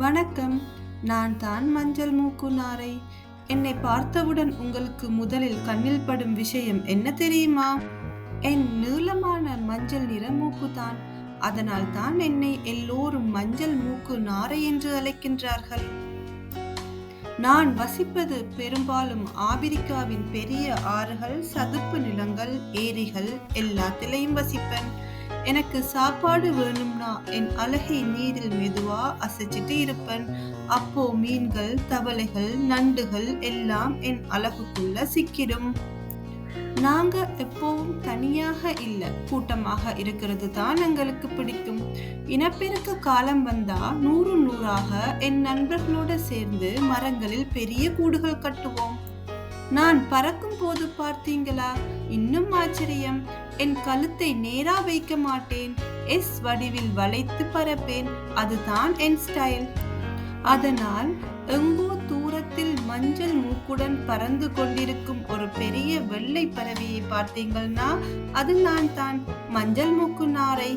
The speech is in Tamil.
வணக்கம். நான் தான் மஞ்சள் மூக்கு நாரை என்னை பார்த்தவுடன் உங்களுக்கு முதலில் கண்ணில் படும் விஷயம் என்ன தெரியுமா? என் நீளமான மஞ்சள் நிற மூக்கு தான் அதனால் தான் என்னை எல்லோரும் மஞ்சள் மூக்கு நாரை என்று அழைக்கின்றார்கள். நான் வசிப்பது பெரும்பாலும் ஆபிரிக்காவின் பெரிய ஆறுகள் சதுப்பு நிலங்கள் ஏரிகள் எல்லாத்திலையும் வசிப்பேன். எனக்கு சாப்பாடு வேணும்னா என் அழகை நீரில் மெதுவா அசைச்சிட்டு இருப்பேன். அப்போ மீன்கள் தவளைகள் நண்டுகள் எல்லாம் என் அழகுக்குள்ள சிக்கிடும். நாங்க எப்பவும் தனியாக இல்ல கூட்டமாக இருக்கிறது தான் எங்களுக்கு பிடிக்கும். இனப்பெருக்க காலம் வந்தா நூறு நூறாக என் நண்பர்களோட சேர்ந்து மரங்களில் பெரிய கூடுகள் கட்டுவோம். நான் பறக்கும் போது பார்த்தீங்களா? இன்னும் ஆச்சரியம். என் கழுத்தை நேரா வைக்க மாட்டேன். எஸ் வடிவில் வளைத்து பறப்பேன் அதுதான் என் ஸ்டைல். அதனால் எங்கோ தூரத்தில் மஞ்சள் மூக்குடன் பறந்து கொண்டிருக்கும் ஒரு பெரிய வெள்ளை பறவையை பார்த்தீங்கன்னா அது நான் தான் மஞ்சள் மூக்கு நாரை.